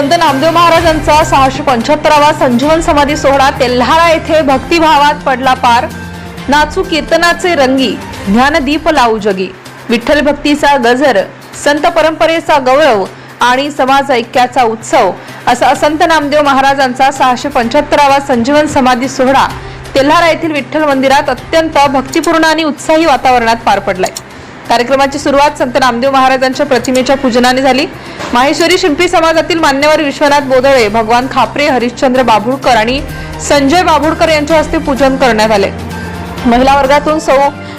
संत नामदेव महाराजांचा सहाशे पंच्याहत्तरावा संजीवन समाधी सोहळा तेल्हारा येथे भक्तिभावात पडला पार. नाचू कीर्तनाचे रंगी ज्ञानदीप लावू जगी. विठ्ठल भक्तीचा गजर संत परंपरेचा गौरव आणि समाज ऐक्याचा उत्सव. असा संत नामदेव महाराजांचा सहाशे पंच्याहत्तरावा संजीवन समाधी सोहळा तेल्हारा येथील विठ्ठल मंदिरात अत्यंत भक्तिपूर्ण आणि उत्साही वातावरणात पार पडलाय. कार्यक्रमाची सुरुवात संत नामदेव महाराजांच्या प्रतिमेच्या पूजनाने झाली. माहेश्वरी शिंपी समाजातील मान्यवर विश्वनाथ बोदळे भगवान खापरे हरिश्चंद्र बाभुळकर आणि संजय बाभुळकर यांच्या हस्ते पूजन करण्यात आले. महिला वर्गातून सौ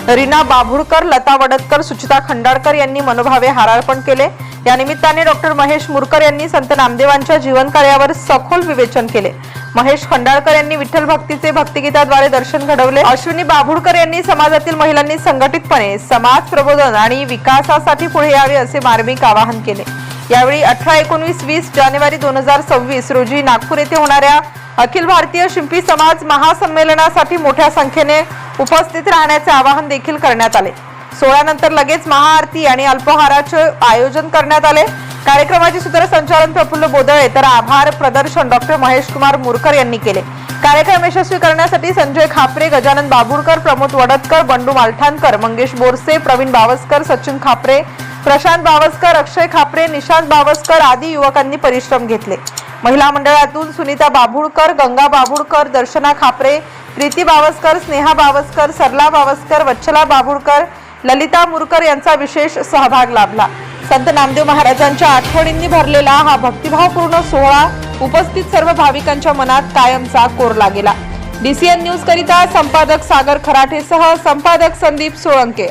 रीना बाभुळकर लता वडतकर सुचिता खंडाळकर यांनी मनोभावे हारार्पण केले. या निमित्ताने डॉक्टर महेश मुरकर यांनी संत नामदेवांच्या जीवन कार्यावर सखोल विवेचन केले. महेश खंडाळकर यांनी विठ्ठल भक्तीचे भक्तिगीताद्वारे दर्शन घडवले. अश्विनी बाभुळकर यांनी समाजातील महिलांनी संघटितपणे समाज प्रबोधन आणि विकासासाठी पुढे यावे असे मार्मिक आवाहन केले. यावेळी अठरा एकोणवीस वीस जानेवारी दोन हजार सव्वीस रोजी नागपूर येथे होणाऱ्या अखिल भारतीय शिंपी समाज महासंमेलनासाठी मोठ्या संख्येने उपस्थित राहण्याचे आवाहन देखील करण्यात आले. सोहळ्यानंतर लगेच महाआरती आणि अल्पहाराचे आयोजन करण्यात आले. कार्यक्रमाचे सूत्रसंचालन प्रफुल्ल बोदळे तर आभार प्रदर्शन डॉक्टर महेश कुमार मुरकर यांनी केले. कार्यक्रम यशस्वी करण्यासाठी संजय खापरे गजानन बाबुरकर प्रमोद वडतकर बंडू मालठाणकर मंगेश बोरसे प्रवीण बावस्कर सचिन खापरे प्रशांत बावस्कर अक्षय खापरे निशांत बावस्कर आदी युवकांनी परिश्रम घेतले. महिला मंडळातून सुनीता बाभुळकर गंगा बाभुळकर दर्शना खापरे प्रीती बावस्कर स्नेहा बावस्कर सरला बावस्कर वच्छला बाभुळकर ललिता मुरकर यांचा विशेष सहभाग लाभला. संत नामदेव महाराजांच्या आठवणींनी भरलेला हा भक्तिभावपूर्ण सोहळा उपस्थित सर्व भाविकांच्या मनात कायमचा कोरला गेला. डीसीएन न्यूज करिता संपादक सागर खराठेसह संपादक संदीप सोळंके.